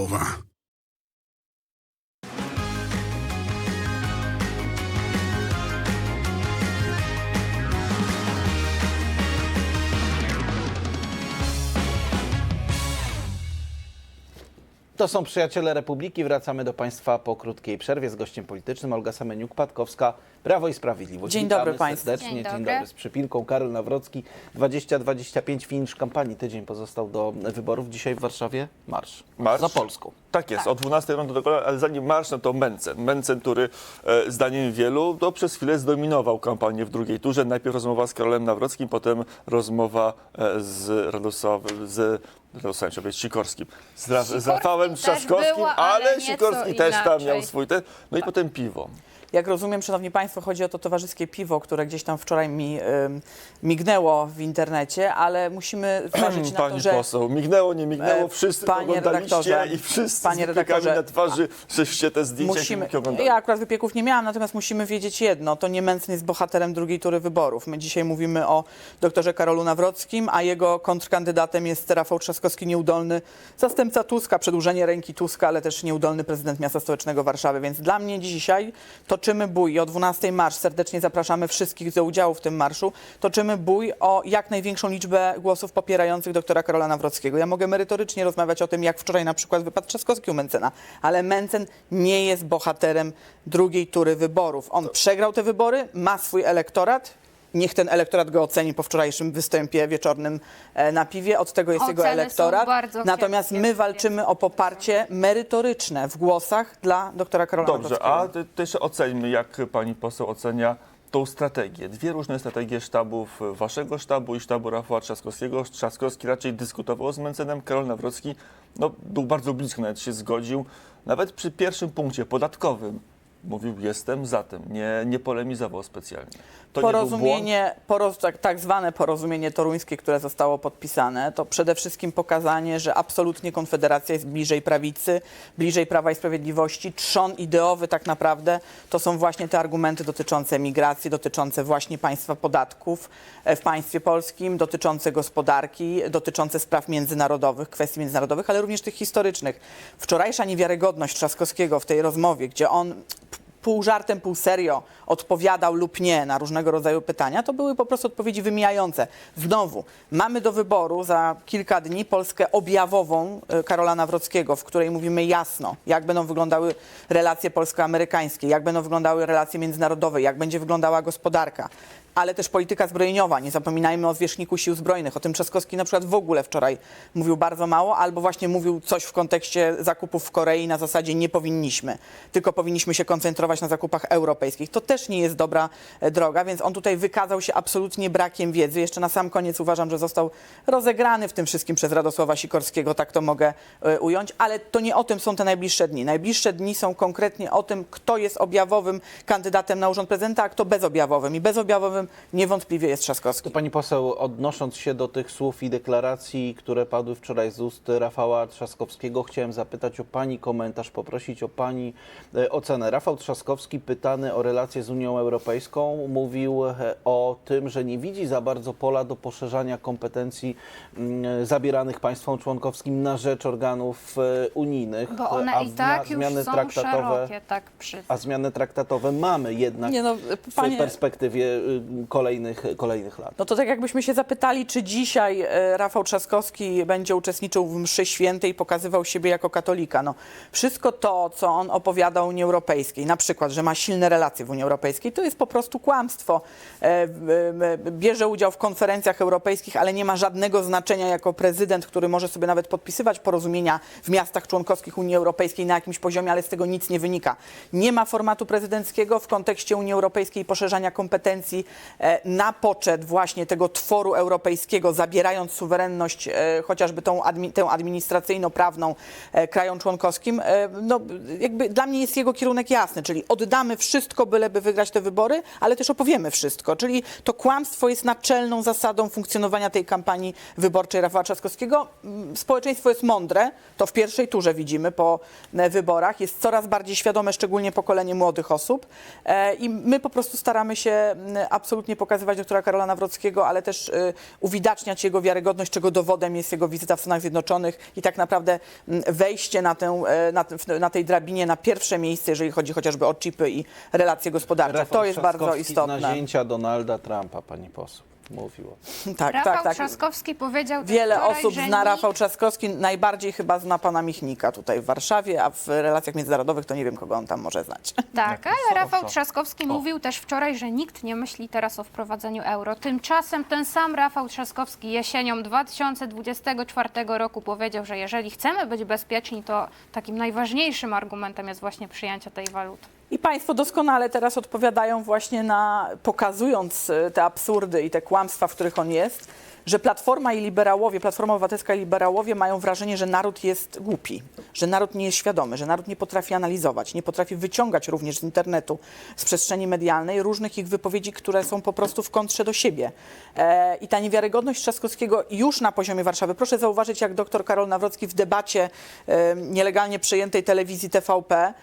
over. To są przyjaciele Republiki. Wracamy do Państwa po krótkiej przerwie z gościem politycznym Olga Semeniuk-Patkowska, Prawo i Sprawiedliwość. Dzień Witamy dobry państwu. serdecznie. Dzień Dzień dobry. dobry z przypinką. Karol Nawrocki, 20-25 finisz kampanii. Tydzień pozostał do wyborów. Dzisiaj w Warszawie marsz. Marsz? Za Polską. Tak jest, o 12 rano do kola, ale zanim marsz, no to Mencen. Mencen, który e, zdaniem wielu no, przez chwilę zdominował kampanię w drugiej turze. Najpierw rozmowa z Karolem Nawrockim, potem rozmowa e, z Radosławem, z Radosławem, chciałbym powiedzieć, Sikorskim. Z, Ra, z Rafałem Trzaskowskim, było, ale ale Sikorski też tam inaczej. miał swój ten. No i potem piwo. Jak rozumiem, szanowni państwo, chodzi o to towarzyskie piwo, które gdzieś tam wczoraj mi ym, mignęło w internecie, ale musimy zważyć na to, Pani że... poseł, mignęło, nie mignęło, E, wszyscy panie oglądaliście redaktorze, i wszyscy panie z wypiekami redaktorze, na twarzy, żeście te zdjęcia Musimy, oglądali. ja akurat wypieków nie miałam, natomiast musimy wiedzieć jedno, to nie Mencen jest bohaterem drugiej tury wyborów. My dzisiaj mówimy o doktorze Karolu Nawrockim, a jego kontrkandydatem jest Rafał Trzaskowski, nieudolny zastępca Tuska, przedłużenie ręki Tuska, ale też nieudolny prezydent miasta stołecznego Warszawy. Więc dla mnie dzisiaj toczymy bój o 12 marsz. Serdecznie zapraszamy wszystkich do udziału w tym marszu. Toczymy bój o jak największą liczbę głosów popierających doktora Karola Nawrockiego. Ja mogę merytorycznie rozmawiać o tym, jak wczoraj na przykład wypadł Trzaskowski u Mencena, ale Mencen nie jest bohaterem drugiej tury wyborów. On przegrał te wybory, ma swój elektorat. Niech ten elektorat go oceni po wczorajszym występie wieczornym e, na piwie. Od tego jest jego Oceny są elektorat. Natomiast my walczymy o poparcie merytoryczne w głosach dla doktora Karola Dobrze, a te- też oceńmy, jak pani poseł ocenia tą strategię. Dwie różne strategie sztabów, waszego sztabu i sztabu Rafała Trzaskowskiego. Trzaskowski raczej dyskutował z Mencenem, Karol Nawrocki no, był bardzo blisko, nawet się zgodził. Nawet przy pierwszym punkcie podatkowym mówił, jestem za tym, nie, nie polemizował specjalnie. To porozumienie, poroz, tak, tak zwane porozumienie toruńskie, które zostało podpisane, to przede wszystkim pokazanie, że absolutnie Konfederacja jest bliżej prawicy, bliżej Prawa i Sprawiedliwości. Trzon ideowy tak naprawdę to są właśnie te argumenty dotyczące migracji, dotyczące właśnie państwa podatków e, w państwie polskim, dotyczące gospodarki, dotyczące spraw międzynarodowych, kwestii międzynarodowych, ale również tych historycznych. Wczorajsza niewiarygodność Trzaskowskiego w tej rozmowie, gdzie on pół żartem, pół serio odpowiadał lub nie na różnego rodzaju pytania, to były po prostu odpowiedzi wymijające. Znowu, mamy do wyboru za kilka dni Polskę objawową e, Karola Nawrockiego, w której mówimy jasno, jak będą wyglądały relacje polsko-amerykańskie, jak będą wyglądały relacje międzynarodowe, jak będzie wyglądała gospodarka. Ale też polityka zbrojeniowa. Nie zapominajmy o zwierzchniku sił zbrojnych. O tym Trzaskowski na przykład w ogóle wczoraj mówił bardzo mało, albo właśnie mówił coś w kontekście zakupów w Korei na zasadzie nie powinniśmy, tylko powinniśmy się koncentrować na zakupach europejskich. To też nie jest dobra e, droga, więc on tutaj wykazał się absolutnie brakiem wiedzy. Jeszcze na sam koniec uważam, że został rozegrany w tym wszystkim przez Radosława Sikorskiego, tak to mogę e, ująć, ale to nie o tym są te najbliższe dni. Najbliższe dni są konkretnie o tym, kto jest objawowym kandydatem na urząd prezydenta, a kto bezobjawowym. I bezobjawowym niewątpliwie jest Trzaskowski. To pani poseł, odnosząc się do tych słów i deklaracji, które padły wczoraj z ust Rafała Trzaskowskiego, chciałem zapytać o pani komentarz, poprosić o pani e, ocenę. Rafał Trzaskowski, pytany o relacje z Unią Europejską, mówił e, o tym, że nie widzi za bardzo pola do poszerzania kompetencji mm, zabieranych państwom członkowskim na rzecz organów e, unijnych. Bo one a i tak już zmiany są traktatowe, szerokie, tak przyznam. a zmiany traktatowe mamy jednak Nie no, w panie- perspektywie y, kolejnych, kolejnych lat. No to tak jakbyśmy się zapytali, czy dzisiaj e, Rafał Trzaskowski będzie uczestniczył w mszy świętej i pokazywał siebie jako katolika. No, wszystko to, co on opowiada o Unii Europejskiej, na przykład, że ma silne relacje w Unii Europejskiej, to jest po prostu kłamstwo. E, e, Bierze udział w konferencjach europejskich, ale nie ma żadnego znaczenia jako prezydent, który może sobie nawet podpisywać porozumienia w miastach członkowskich Unii Europejskiej na jakimś poziomie, ale z tego nic nie wynika. Nie ma formatu prezydenckiego w kontekście Unii Europejskiej i poszerzania kompetencji na poczet właśnie tego tworu europejskiego, zabierając suwerenność e, chociażby tą tę administracyjno-prawną e, krajom członkowskim. E, no, jakby dla mnie jest jego kierunek jasny, czyli oddamy wszystko, byleby wygrać te wybory, ale też opowiemy wszystko. Czyli to kłamstwo jest naczelną zasadą funkcjonowania tej kampanii wyborczej Rafała Trzaskowskiego. Mm, Społeczeństwo jest mądre, to w pierwszej turze widzimy po e, wyborach, jest coraz bardziej świadome, szczególnie pokolenie młodych osób e, i my po prostu staramy się mm, absolutnie absolutnie pokazywać doktora Karola Nawrockiego, ale też y, uwidaczniać jego wiarygodność, czego dowodem jest jego wizyta w Stanach Zjednoczonych i tak naprawdę mm, wejście na, tę, e, na, na tej drabinie na pierwsze miejsce, jeżeli chodzi chociażby o chipy i relacje gospodarcze. Rafał to jest bardzo istotne. nazięcia Donalda Trumpa, pani poseł, mówiło. Tak, Rafał tak, tak. Trzaskowski powiedział też Wiele wczoraj, osób że zna Rafał Trzaskowski, najbardziej chyba zna pana Michnika tutaj w Warszawie, a w relacjach międzynarodowych to nie wiem, kogo on tam może znać. Tak, ale? Rafał? Trzaskowski mówił też wczoraj, że nikt nie myśli teraz o wprowadzeniu euro. Tymczasem ten sam Rafał Trzaskowski jesienią 2024 roku powiedział, że jeżeli chcemy być bezpieczni, to takim najważniejszym argumentem jest właśnie przyjęcie tej waluty. I Państwo doskonale teraz odpowiadają właśnie na, pokazując e, te absurdy i te kłamstwa, w których on jest, że Platforma i liberałowie, Platforma Obywatelska i liberałowie mają wrażenie, że naród jest głupi, że naród nie jest świadomy, że naród nie potrafi analizować, nie potrafi wyciągać również z internetu, z przestrzeni medialnej różnych ich wypowiedzi, które są po prostu w kontrze do siebie. E, I ta niewiarygodność Trzaskowskiego już na poziomie Warszawy. Proszę zauważyć, jak dr Karol Nawrocki w debacie e, nielegalnie przejętej telewizji TVP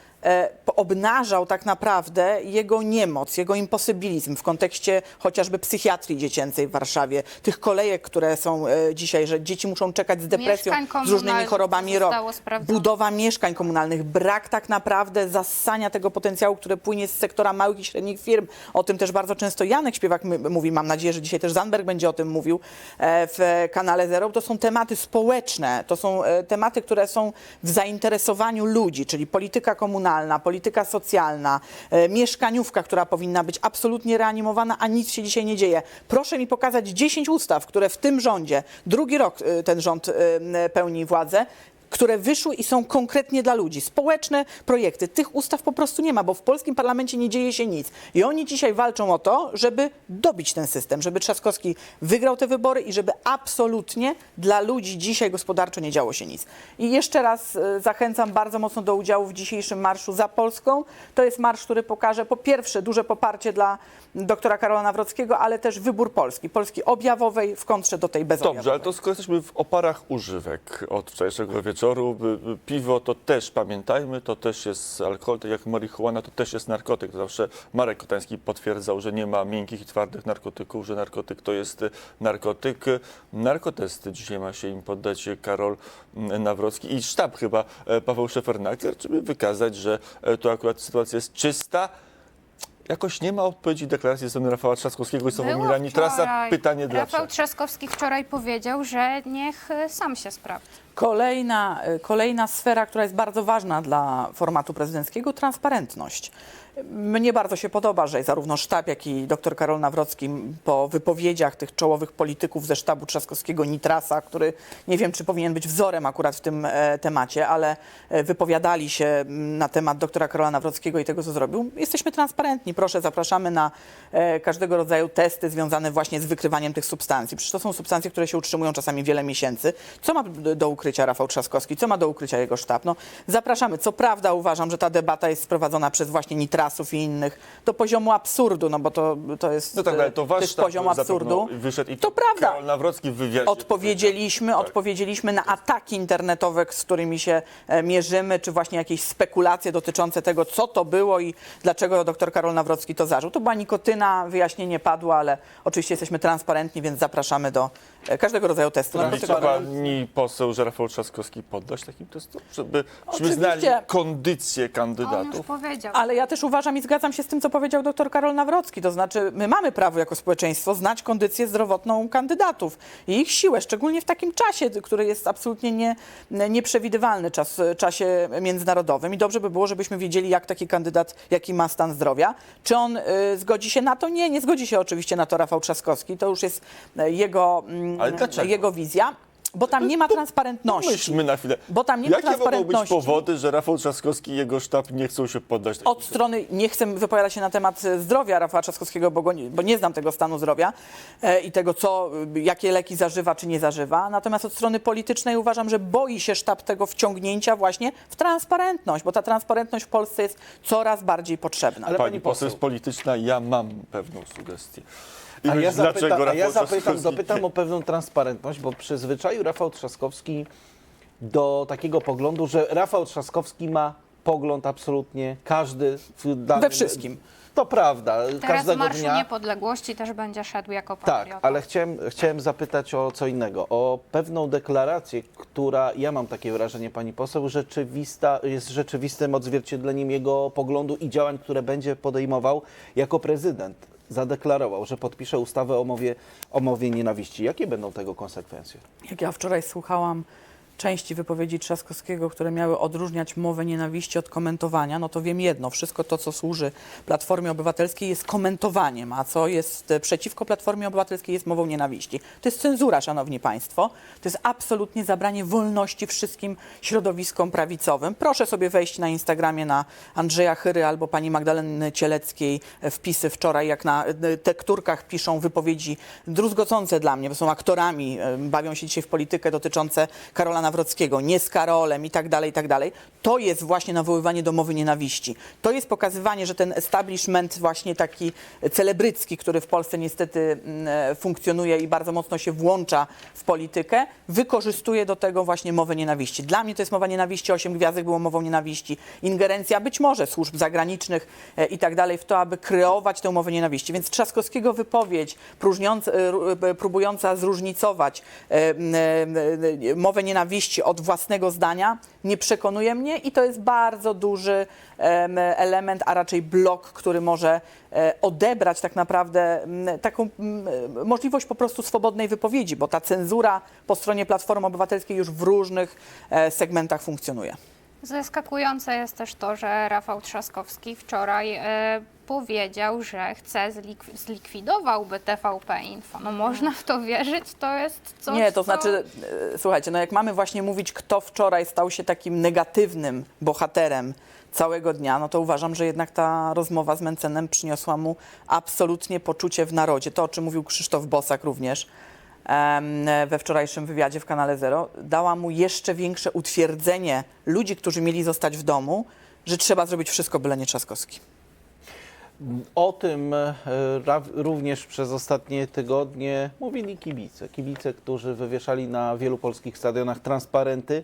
obnażał tak naprawdę jego niemoc, jego imposybilizm w kontekście chociażby psychiatrii dziecięcej w Warszawie, tych kolejek, które są e, dzisiaj, że dzieci muszą czekać z depresją, z różnymi chorobami rok. Budowa mieszkań komunalnych, brak tak naprawdę zassania tego potencjału, które płynie z sektora małych i średnich firm. O tym też bardzo często Janek Śpiewak mówi, mam nadzieję, że dzisiaj też Zandberg będzie o tym mówił e, w kanale Zero. To są tematy społeczne, to są e, tematy, które są w zainteresowaniu ludzi, czyli polityka komunalna, polityka socjalna, e, mieszkaniówka, która powinna być absolutnie reanimowana, a nic się dzisiaj nie dzieje. Proszę mi pokazać 10 ustaw, które w tym rządzie, drugi rok e, ten rząd e, pełni władzę, które wyszły i są konkretnie dla ludzi. Społeczne projekty. Tych ustaw po prostu nie ma, bo w polskim parlamencie nie dzieje się nic. I oni dzisiaj walczą o to, żeby dobić ten system, żeby Trzaskowski wygrał te wybory i żeby absolutnie dla ludzi dzisiaj gospodarczo nie działo się nic. I jeszcze raz e, zachęcam bardzo mocno do udziału w dzisiejszym Marszu za Polską. To jest marsz, który pokaże po pierwsze duże poparcie dla doktora Karola Nawrockiego, ale też wybór Polski. Polski objawowej w kontrze do tej bezobjawowej. Dobrze, ale to skoro jesteśmy w oparach używek od wczorajszego wieczoru, by- by piwo to też pamiętajmy, to też jest alkohol, tak jak marihuana to też jest narkotyk. Zawsze Marek Kotański potwierdzał, że nie ma miękkich i twardych narkotyków, że narkotyk to jest y, narkotyk. Narkotesty dzisiaj ma się im poddać Karol mm, Nawrocki i sztab chyba e, Paweł Szefernaker, żeby wykazać, że e, to akurat sytuacja jest czysta. Jakoś nie ma odpowiedzi deklaracji ze strony Rafała Trzaskowskiego i Sławomira Nitrasa. Pytanie dlaczego? Rafał Trzaskowski wczoraj powiedział, że niech y, sam się sprawdzi. Kolejna, y, kolejna sfera, która jest bardzo ważna dla formatu prezydenckiego, transparentność. Mnie bardzo się podoba, że zarówno sztab, jak i dr Karol Nawrocki po wypowiedziach tych czołowych polityków ze sztabu Trzaskowskiego Nitrasa, który nie wiem, czy powinien być wzorem akurat w tym e, temacie, ale e, wypowiadali się m, na temat doktora Karola Nawrockiego i tego, co zrobił. Jesteśmy transparentni. Proszę, zapraszamy na e, każdego rodzaju testy związane właśnie z wykrywaniem tych substancji. Przecież to są substancje, które się utrzymują czasami wiele miesięcy. Co ma do ukrycia Rafał Trzaskowski? Co ma do ukrycia jego sztab? No, zapraszamy. Co prawda uważam, że ta debata jest sprowadzona przez właśnie nitrasów i innych do poziomu absurdu, no bo to, to jest No tak, ale to wasz też poziom zapewne absurdu. Wyszedł i To prawda. Karol Nawrocki w wywiadzie. Odpowiedzieliśmy, Tak. odpowiedzieliśmy na ataki internetowe, z którymi się e, mierzymy, czy właśnie jakieś spekulacje dotyczące tego, co to było i dlaczego dr Karol Nawrocki to zażył. To była nikotyna, wyjaśnienie padło, ale oczywiście jesteśmy transparentni, więc zapraszamy do każdego rodzaju testu. Liczy Dlaczego? pani poseł, że Rafał Trzaskowski poddać takim testom, żeby Oczywiście. znali kondycję On już kandydatów? powiedział. Ale ja też uważam i zgadzam się z tym, co powiedział dr Karol Nawrocki. To znaczy, my mamy prawo jako społeczeństwo znać kondycję zdrowotną kandydatów i ich siłę, szczególnie w takim czasie, który jest absolutnie nie, nieprzewidywalny czas, czasie międzynarodowym. I dobrze by było, żebyśmy wiedzieli, jak taki kandydat, jaki ma stan zdrowia. Czy on y, zgodzi się na to? Nie, nie zgodzi się oczywiście na to Rafał Trzaskowski. To już jest y, jego, mm, Ale dlaczego? jego wizja. Bo tam nie ma transparentności. Myślmy na chwilę. Bo tam nie ma Jakie mogą być transparentności. powody, że Rafał Trzaskowski i jego sztab nie chcą się poddać Od strony, nie chcę wypowiadać się na temat e, zdrowia Rafała Trzaskowskiego, bo, go nie, bo nie znam tego stanu zdrowia e, i tego, co, e, jakie leki zażywa czy nie zażywa. Natomiast od strony politycznej uważam, że boi się sztab tego wciągnięcia właśnie w transparentność, bo ta transparentność w Polsce jest coraz bardziej potrzebna. Ale Pani, pani poseł poseł- jest polityczna, ja mam pewną sugestię. I A ja, zapytam, a ja zapytam, zapytam o pewną transparentność, bo przy zwyczaju Rafał Trzaskowski do takiego poglądu, że Rafał Trzaskowski ma pogląd absolutnie każdy w danym... We wszystkim. To prawda, Teraz każdego Marszu dnia. Niepodległości też będzie szedł jako Tak, patriota. ale chciałem, chciałem zapytać o co innego, o pewną deklarację, która, ja mam takie wrażenie, pani poseł, rzeczywista, jest rzeczywistym odzwierciedleniem jego poglądu i działań, które będzie podejmował jako prezydent. Zadeklarował, że podpisze ustawę o mowie, o mowie nienawiści. Jakie będą tego konsekwencje? Jak ja wczoraj słuchałam części wypowiedzi Trzaskowskiego, które miały odróżniać mowę nienawiści od komentowania, no to wiem jedno, wszystko to, co służy Platformie Obywatelskiej jest komentowaniem, a co jest e, przeciwko Platformie Obywatelskiej jest mową nienawiści. To jest cenzura, szanowni państwo. To jest absolutnie zabranie wolności wszystkim środowiskom prawicowym. Proszę sobie wejść na Instagramie na Andrzeja Chyry albo pani Magdaleny Cieleckiej e, wpisy wczoraj, jak na e, tekturkach piszą wypowiedzi druzgocące dla mnie, bo są aktorami, bawią się dzisiaj w politykę dotyczące Karola Nawrockiego, nie z Karolem i tak dalej, i tak dalej. To jest właśnie nawoływanie do mowy nienawiści. To jest pokazywanie, że ten establishment właśnie taki celebrycki, który w Polsce niestety mm, e, funkcjonuje i bardzo mocno się włącza w politykę, wykorzystuje do tego właśnie mowę nienawiści. Dla mnie to jest mowa nienawiści, osiem gwiazdek było mową nienawiści, ingerencja być może służb zagranicznych e, i tak dalej w to, aby kreować tę mowę nienawiści. Więc Trzaskowskiego wypowiedź e, ró- próbująca zróżnicować mowę nienawiści od własnego zdania nie przekonuje mnie i to jest bardzo duży em, element, a raczej blok, który może e, odebrać tak naprawdę taką możliwość po prostu swobodnej wypowiedzi, bo ta cenzura po stronie Platformy Obywatelskiej już w różnych e, segmentach funkcjonuje. Zaskakujące jest też to, że Rafał Trzaskowski wczoraj e, powiedział, że chce zlik- zlikwidowałby TVP Info. No można w to wierzyć? To jest coś, Nie, to znaczy, e, słuchajcie, no jak mamy właśnie mówić, kto wczoraj stał się takim negatywnym bohaterem całego dnia, no to uważam, że jednak ta rozmowa z Mencenem przyniosła mu absolutnie poczucie w narodzie. To, o czym mówił Krzysztof Bosak również we wczorajszym wywiadzie w kanale Zero, dała mu jeszcze większe utwierdzenie ludzi, którzy mieli zostać w domu, że trzeba zrobić wszystko, byle nie Trzaskowski. O tym e, również przez ostatnie tygodnie mówili kibice. Kibice, którzy wywieszali na wielu polskich stadionach transparenty,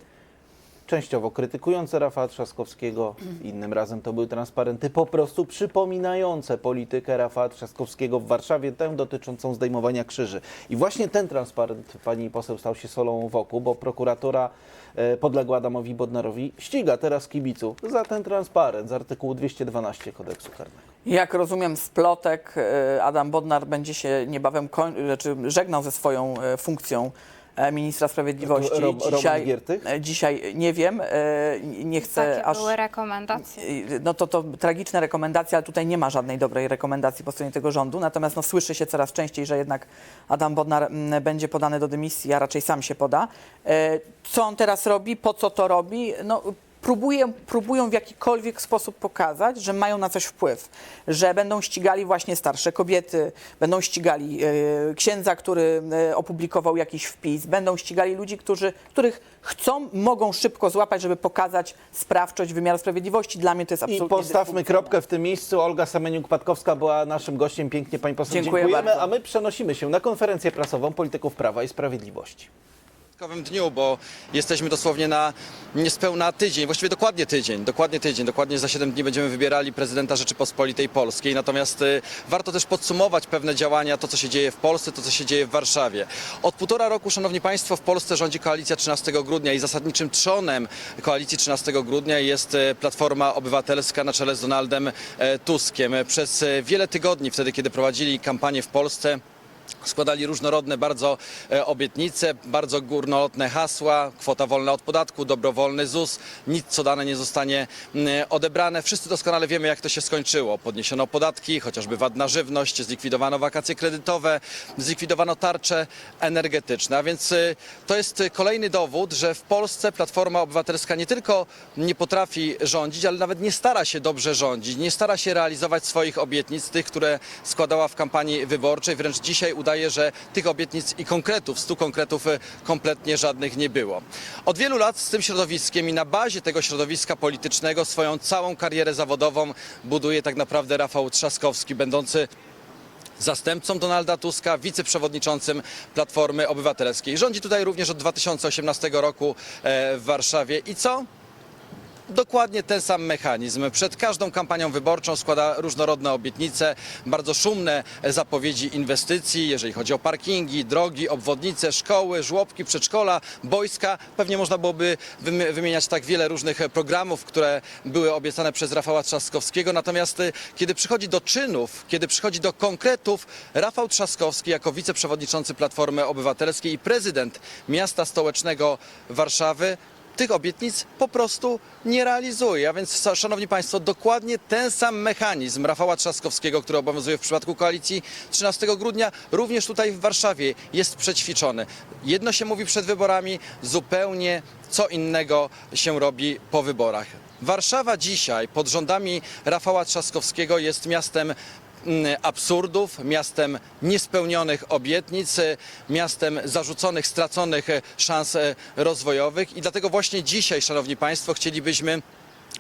częściowo krytykujące Rafała Trzaskowskiego, innym razem to były transparenty po prostu przypominające politykę Rafała Trzaskowskiego w Warszawie, tę dotyczącą zdejmowania krzyży. I właśnie ten transparent, pani poseł, stał się solą wokół, bo prokuratura e, podległa Adamowi Bodnarowi ściga teraz kibiców za ten transparent z artykułu 212 kodeksu karnego. Jak rozumiem z plotek, e, Adam Bodnar będzie się niebawem znaczy żegnał ze swoją e, funkcją ministra sprawiedliwości. Ro- Roman dzisiaj, e, dzisiaj nie wiem, e, nie chcę Takie aż... były rekomendacje. No to to tragiczne rekomendacje, ale tutaj nie ma żadnej dobrej rekomendacji po stronie tego rządu. Natomiast no, słyszy się coraz częściej, że jednak Adam Bodnar będzie podany do dymisji, a raczej sam się poda. E, Co on teraz robi? Po co to robi? No, próbuję, próbują w jakikolwiek sposób pokazać, że mają na coś wpływ, że będą ścigali właśnie starsze kobiety, będą ścigali e, księdza, który e, opublikował jakiś wpis, będą ścigali ludzi, którzy, których chcą, mogą szybko złapać, żeby pokazać sprawczość wymiaru sprawiedliwości. Dla mnie to jest I absolutnie postawmy dysfunkcyjne. kropkę w tym miejscu. Olga Semeniuk-Patkowska była naszym gościem. Pięknie pani poseł Dziękuję dziękujemy. bardzo. A my przenosimy się na konferencję prasową polityków Prawa i Sprawiedliwości. Wyjątkowym dniu, bo jesteśmy dosłownie na niespełna tydzień, właściwie dokładnie tydzień, dokładnie tydzień, dokładnie za 7 dni będziemy wybierali prezydenta Rzeczypospolitej Polskiej. Natomiast y, warto też podsumować pewne działania, to co się dzieje w Polsce, to co się dzieje w Warszawie. Od półtora roku, szanowni państwo, w Polsce rządzi koalicja 13 grudnia i zasadniczym trzonem koalicji 13 grudnia jest y, Platforma Obywatelska na czele z Donaldem e, Tuskiem. Przez y, wiele tygodni, wtedy kiedy prowadzili kampanię w Polsce, Składali różnorodne bardzo e, obietnice, bardzo górnolotne hasła, kwota wolna od podatku, dobrowolny ZUS, nic co dane nie zostanie mm, odebrane. Wszyscy doskonale wiemy, jak to się skończyło. Podniesiono podatki, chociażby VAT na żywność, zlikwidowano wakacje kredytowe, zlikwidowano tarcze energetyczne. A więc y, to jest kolejny dowód, że w Polsce Platforma Obywatelska nie tylko nie potrafi rządzić, ale nawet nie stara się dobrze rządzić, nie stara się realizować swoich obietnic, tych, które składała w kampanii wyborczej. Wręcz dzisiaj udaje, że tych obietnic i konkretów, stu konkretów y, kompletnie żadnych nie było. Od wielu lat z tym środowiskiem i na bazie tego środowiska politycznego swoją całą karierę zawodową buduje tak naprawdę Rafał Trzaskowski, będący zastępcą Donalda Tuska, wiceprzewodniczącym Platformy Obywatelskiej. Rządzi tutaj również od 2018 roku e, w Warszawie. I co? Dokładnie ten sam mechanizm. Przed każdą kampanią wyborczą składa różnorodne obietnice, bardzo szumne zapowiedzi inwestycji, jeżeli chodzi o parkingi, drogi, obwodnice, szkoły, żłobki, przedszkola, boiska. Pewnie można byłoby wymi- wymieniać tak wiele różnych programów, które były obiecane przez Rafała Trzaskowskiego. Natomiast y, kiedy przychodzi do czynów, kiedy przychodzi do konkretów, Rafał Trzaskowski jako wiceprzewodniczący Platformy Obywatelskiej i prezydent miasta stołecznego Warszawy tych obietnic po prostu nie realizuje. A więc, szanowni państwo, dokładnie ten sam mechanizm Rafała Trzaskowskiego, który obowiązuje w przypadku koalicji 13 grudnia, również tutaj w Warszawie jest przećwiczony. Jedno się mówi przed wyborami, zupełnie co innego się robi po wyborach. Warszawa dzisiaj pod rządami Rafała Trzaskowskiego jest miastem absurdów, miastem niespełnionych obietnic, e, miastem zarzuconych, straconych e, szans e, rozwojowych. I dlatego właśnie dzisiaj, Szanowni Państwo, chcielibyśmy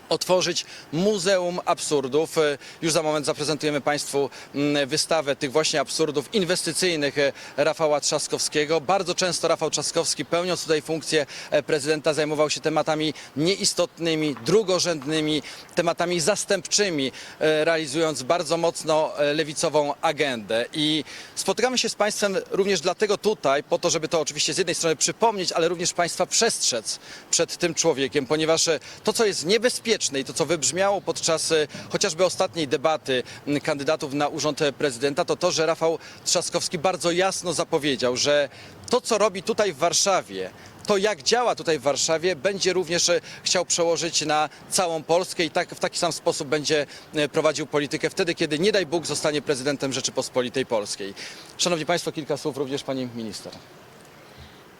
otworzyć Muzeum Absurdów. E, Już za moment zaprezentujemy Państwu mm, wystawę tych właśnie absurdów inwestycyjnych e, Rafała Trzaskowskiego. Bardzo często Rafał Trzaskowski, pełniąc tutaj funkcję e, prezydenta, zajmował się tematami nieistotnymi, drugorzędnymi, tematami zastępczymi, realizując bardzo mocno lewicową agendę. I spotykamy się z Państwem również dlatego tutaj, po to, żeby to oczywiście z jednej strony przypomnieć, ale również Państwa przestrzec przed tym człowiekiem, ponieważ to, co jest niebezpieczne i to, co wybrzmiało podczas e, chociażby ostatniej debaty kandydatów na urząd e, prezydenta, to to, że Rafał Trzaskowski bardzo jasno zapowiedział, że to, co robi tutaj w Warszawie, to jak działa tutaj w Warszawie, będzie również e, chciał przełożyć na całą Polskę i tak, w taki sam sposób będzie prowadził politykę wtedy, kiedy nie daj Bóg zostanie prezydentem Rzeczypospolitej Polskiej. Szanowni Państwo, kilka słów również Pani Minister.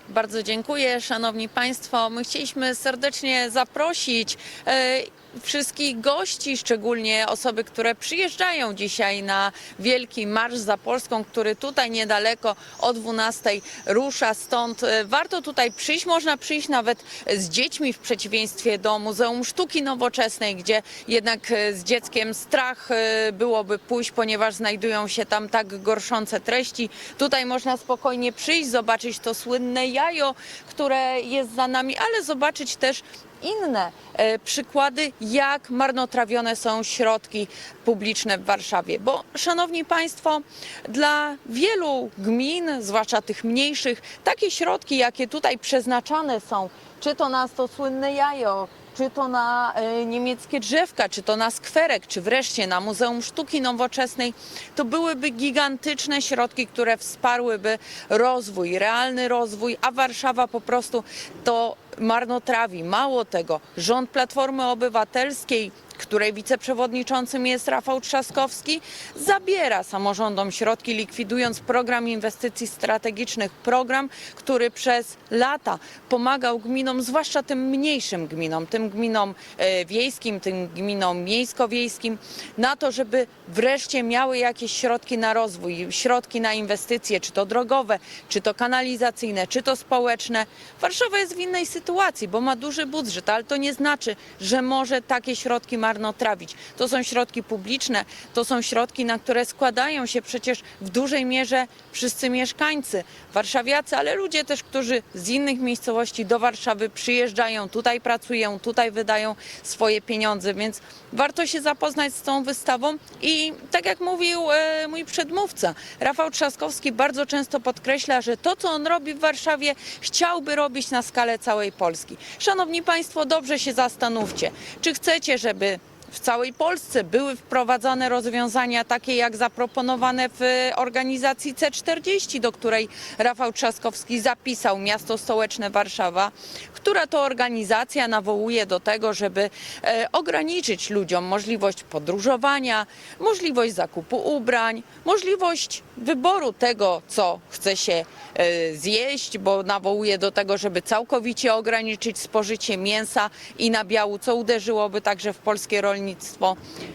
Bardzo dziękuję, Szanowni Państwo. My chcieliśmy serdecznie zaprosić e, wszystkich gości, szczególnie osoby, które przyjeżdżają dzisiaj na Wielki Marsz za Polską, który tutaj niedaleko o 12 rusza. Stąd e, warto tutaj przyjść. Można przyjść nawet z dziećmi w przeciwieństwie do Muzeum Sztuki Nowoczesnej, gdzie jednak e, z dzieckiem strach e, byłoby pójść, ponieważ znajdują się tam tak gorszące treści. Tutaj można spokojnie przyjść, zobaczyć to słynne jajo, które jest za nami, ale zobaczyć też inne e, przykłady, jak marnotrawione są środki publiczne w Warszawie. Bo, szanowni państwo, dla wielu gmin, zwłaszcza tych mniejszych, takie środki, jakie tutaj przeznaczane są, czy to na to słynne jajo, czy to na e, niemieckie drzewka, czy to na skwerek, czy wreszcie na Muzeum Sztuki Nowoczesnej, to byłyby gigantyczne środki, które wsparłyby rozwój, realny rozwój, a Warszawa po prostu to marnotrawi. Mało tego, rząd Platformy Obywatelskiej której wiceprzewodniczącym jest Rafał Trzaskowski, zabiera samorządom środki, likwidując program inwestycji strategicznych. Program, który przez lata pomagał gminom, zwłaszcza tym mniejszym gminom, tym gminom e, wiejskim, tym gminom miejsko-wiejskim, na to, żeby wreszcie miały jakieś środki na rozwój, środki na inwestycje, czy to drogowe, czy to kanalizacyjne, czy to społeczne. Warszawa jest w innej sytuacji, bo ma duży budżet, ale to nie znaczy, że może takie środki marnotrawić. To są środki publiczne, to są środki, na które składają się przecież w dużej mierze wszyscy mieszkańcy, warszawiacy, ale ludzie też, którzy z innych miejscowości do Warszawy przyjeżdżają, tutaj pracują, tutaj wydają swoje pieniądze, więc warto się zapoznać z tą wystawą i tak jak mówił e, mój przedmówca, Rafał Trzaskowski bardzo często podkreśla, że to, co on robi w Warszawie, chciałby robić na skalę całej Polski. Szanowni Państwo, dobrze się zastanówcie, czy chcecie, żeby w całej Polsce były wprowadzane rozwiązania takie jak zaproponowane w organizacji C40, do której Rafał Trzaskowski zapisał miasto stołeczne Warszawa, która to organizacja nawołuje do tego, żeby e, ograniczyć ludziom możliwość podróżowania, możliwość zakupu ubrań, możliwość wyboru tego, co chce się e, zjeść, bo nawołuje do tego, żeby całkowicie ograniczyć spożycie mięsa i nabiału, co uderzyłoby także w polskie rolnictwo.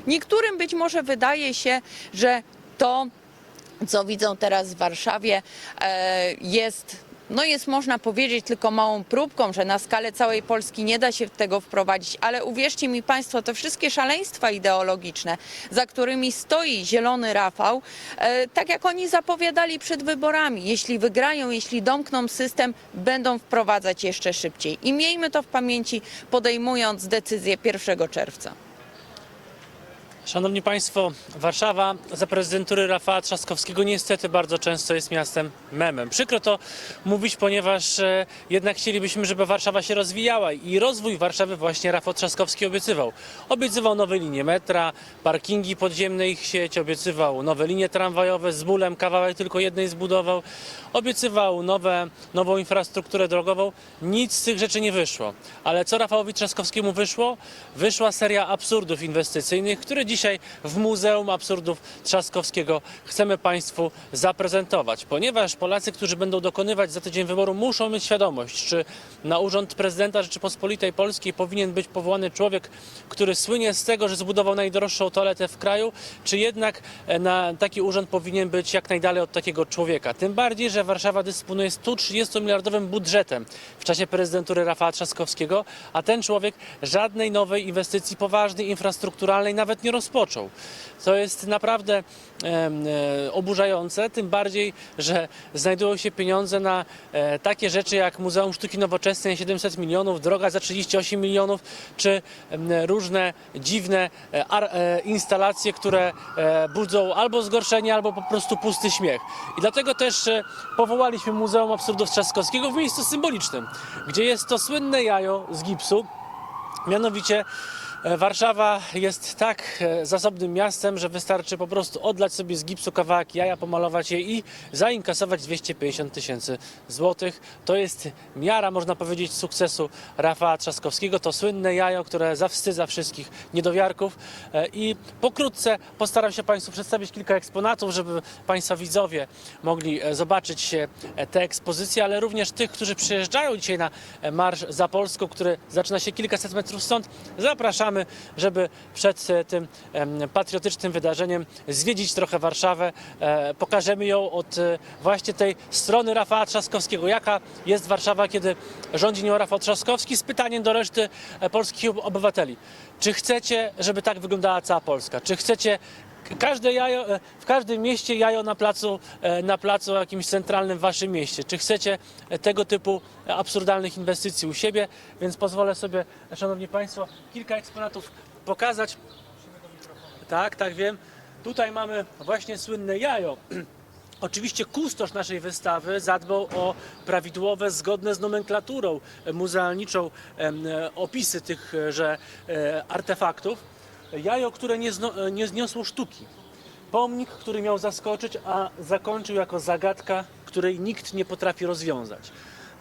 Niektórym być może wydaje się, że to, co widzą teraz w Warszawie, e, jest no jest można powiedzieć tylko małą próbką, że na skalę całej Polski nie da się tego wprowadzić, ale uwierzcie mi Państwo, te wszystkie szaleństwa ideologiczne, za którymi stoi Zielony Rafał, e, tak jak oni zapowiadali przed wyborami, jeśli wygrają, jeśli domkną system, będą wprowadzać jeszcze szybciej. I miejmy to w pamięci, podejmując decyzję 1 czerwca. Szanowni Państwo, Warszawa za prezydentury Rafała Trzaskowskiego niestety bardzo często jest miastem memem. Przykro to mówić, ponieważ e, jednak chcielibyśmy, żeby Warszawa się rozwijała i rozwój Warszawy właśnie Rafał Trzaskowski obiecywał. Obiecywał nowe linie metra, parkingi podziemne ich sieć, obiecywał nowe linie tramwajowe z bólem, kawałek tylko jednej zbudował, obiecywał nowe, nową infrastrukturę drogową. Nic z tych rzeczy nie wyszło. Ale co Rafałowi Trzaskowskiemu wyszło? Wyszła seria absurdów inwestycyjnych, które dzisiaj w Muzeum Absurdów Trzaskowskiego chcemy Państwu zaprezentować. Ponieważ Polacy, którzy będą dokonywać za tydzień wyboru, muszą mieć świadomość, czy na urząd prezydenta Rzeczypospolitej Polskiej powinien być powołany człowiek, który słynie z tego, że zbudował najdroższą toaletę w kraju, czy jednak e, na taki urząd powinien być jak najdalej od takiego człowieka. Tym bardziej, że Warszawa dysponuje 130-miliardowym budżetem w czasie prezydentury Rafała Trzaskowskiego, a ten człowiek żadnej nowej inwestycji poważnej, infrastrukturalnej nawet nie rozpoczął. To jest naprawdę e, oburzające, tym bardziej, że znajdują się pieniądze na e, takie rzeczy jak Muzeum Sztuki Nowoczesnej 700 milionów, droga za 38 milionów, czy różne dziwne e, instalacje, które budzą albo zgorszenie, albo po prostu pusty śmiech. I dlatego też powołaliśmy Muzeum Absurdów Trzaskowskiego w miejscu symbolicznym, gdzie jest to słynne jajo z gipsu, Mianowicie Warszawa jest tak e, zasobnym miastem, że wystarczy po prostu odlać sobie z gipsu kawałek jaja, pomalować je i zainkasować 250 tysięcy złotych. To jest miara, można powiedzieć, sukcesu Rafała Trzaskowskiego. To słynne jajo, które zawstydza wszystkich niedowiarków. E, I pokrótce postaram się Państwu przedstawić kilka eksponatów, żeby Państwa widzowie mogli e, zobaczyć e, te ekspozycje, ale również tych, którzy przyjeżdżają dzisiaj na e, Marsz za Polską, który zaczyna się kilkaset metrów stąd. Zapraszamy, żeby przed e, tym patriotycznym wydarzeniem zwiedzić trochę Warszawę. E, Pokażemy ją od e, właśnie tej strony Rafała Trzaskowskiego. Jaka jest Warszawa, kiedy rządzi nią Rafał Trzaskowski? Z pytaniem do reszty polskich ob- obywateli. Czy chcecie, żeby tak wyglądała cała Polska? Czy chcecie Każde jajo, e, w każdym mieście jajo na placu, e, na placu jakimś centralnym w waszym mieście. Czy chcecie e, tego typu absurdalnych inwestycji u siebie? Więc pozwolę sobie, Szanowni Państwo, kilka eksponatów pokazać. Tak, tak wiem. Tutaj mamy właśnie słynne jajo. Oczywiście kustosz naszej wystawy zadbał o prawidłowe, zgodne z nomenklaturą muzealniczą opisy tychże artefaktów. Jajo, które nie, zno, nie zniosło sztuki. Pomnik, który miał zaskoczyć, a zakończył jako zagadka, której nikt nie potrafi rozwiązać.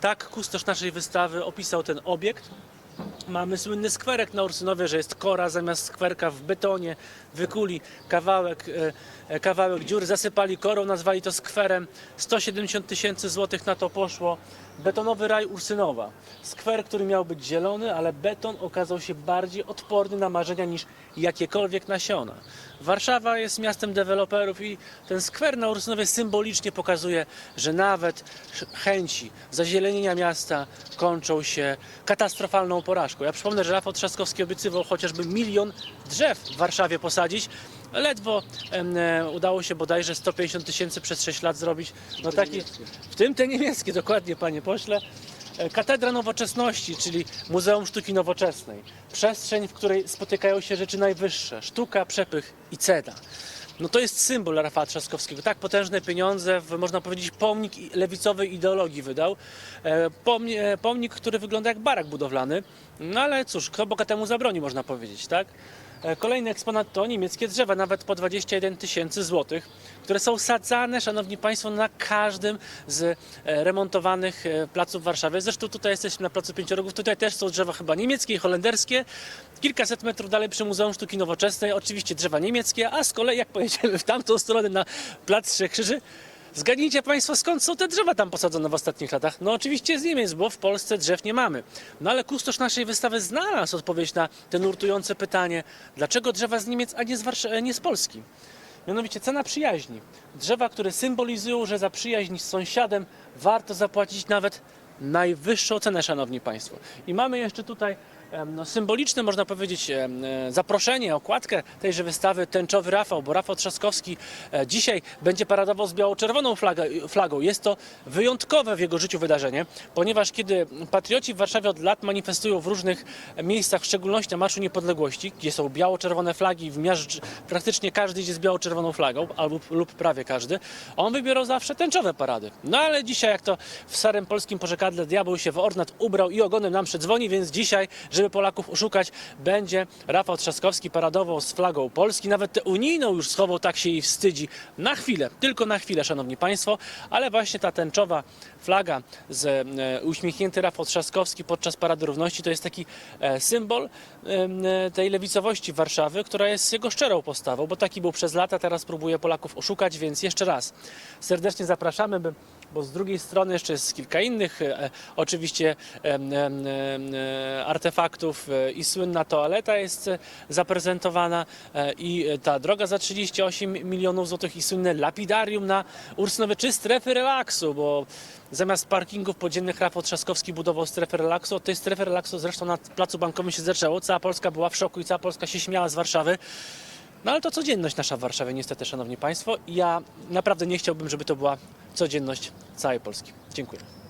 Tak kustosz naszej wystawy opisał ten obiekt. Mamy słynny skwerek na Ursynowie, że jest kora zamiast skwerka w betonie, wykuli kawałek, e, e, kawałek dziury, zasypali korą, nazwali to skwerem. 170 tysięcy złotych na to poszło. Betonowy raj Ursynowa. Skwer, który miał być zielony, ale beton okazał się bardziej odporny na marzenia niż jakiekolwiek nasiona. Warszawa jest miastem deweloperów i ten skwer na Ursynowie symbolicznie pokazuje, że nawet ch- chęci zazielenienia miasta kończą się katastrofalną porażką. Ja przypomnę, że Rafał Trzaskowski obiecywał chociażby milion drzew w Warszawie posadzić. Ledwo e, udało się bodajże 150 tysięcy przez 6 lat zrobić. No taki, w tym te niemieckie, dokładnie panie pośle. E, Katedra Nowoczesności, czyli Muzeum Sztuki Nowoczesnej. Przestrzeń, w której spotykają się rzeczy najwyższe. Sztuka, przepych i ceda. No to jest symbol Rafała Trzaskowskiego. Tak potężne pieniądze, w, można powiedzieć, pomnik lewicowej ideologii wydał. E, Pomni, e, pomnik, który wygląda jak barak budowlany. No ale cóż, kto bogatemu zabroni, można powiedzieć, tak? E, Kolejny eksponat to niemieckie drzewa, nawet po 21 tysięcy złotych, które są sadzane, szanowni państwo, na każdym z e, remontowanych e, placów w Warszawie. Zresztą tutaj jesteśmy na placu Pięciorogów, tutaj też są drzewa chyba niemieckie i holenderskie. Kilkaset metrów dalej przy Muzeum Sztuki Nowoczesnej oczywiście drzewa niemieckie, a z kolei jak pojedziemy w tamtą stronę na plac Trzech Krzyży, Zgadnijcie Państwo, skąd są te drzewa tam posadzone w ostatnich latach? No oczywiście z Niemiec, bo w Polsce drzew nie mamy. No ale kustosz naszej wystawy znalazł odpowiedź na te nurtujące pytanie, dlaczego drzewa z Niemiec, a nie z, Warsz- nie z Polski? Mianowicie cena przyjaźni. Drzewa, które symbolizują, że za przyjaźń z sąsiadem warto zapłacić nawet najwyższą cenę, szanowni państwo. I mamy jeszcze tutaj no, symboliczne, można powiedzieć, e, zaproszenie, okładkę tejże wystawy Tęczowy Rafał, bo Rafał Trzaskowski e, dzisiaj będzie paradował z biało-czerwoną flagą. Jest to wyjątkowe w jego życiu wydarzenie, ponieważ kiedy patrioci w Warszawie od lat manifestują w różnych miejscach, w szczególności na Marszu Niepodległości, gdzie są biało-czerwone flagi, w miażdż, praktycznie każdy idzie z biało-czerwoną flagą, albo lub prawie każdy, on wybierał zawsze tęczowe parady. No ale dzisiaj, jak to w starym polskim porzekadle, diabeł się w ornat ubrał i ogonem nam przedzwoni, więc dzisiaj, żeby Polaków oszukać, będzie Rafał Trzaskowski paradował z flagą Polski. Nawet tę unijną już schował, tak się jej wstydzi. Na chwilę, tylko na chwilę, szanowni państwo, ale właśnie ta tęczowa flaga z e, uśmiechnięty Rafał Trzaskowski podczas Parady Równości to jest taki e, symbol e, tej lewicowości Warszawy, która jest jego szczerą postawą, bo taki był przez lata, teraz próbuje Polaków oszukać, więc jeszcze raz serdecznie zapraszamy, by bo z drugiej strony jeszcze jest kilka innych e, oczywiście em, e, artefaktów e, i słynna toaleta jest e, zaprezentowana e, i e, ta droga za 38 milionów złotych i słynne lapidarium na Ursynowie czy strefy relaksu, bo zamiast parkingów podziemnych Rafał Trzaskowski budował strefę relaksu. Od tej strefy relaksu zresztą na Placu Bankowym się zaczęło. Cała Polska była w szoku i cała Polska się śmiała z Warszawy. No ale to codzienność nasza w Warszawie, niestety, szanowni państwo. I ja naprawdę nie chciałbym, żeby to była codzienność całej Polski. Dziękuję.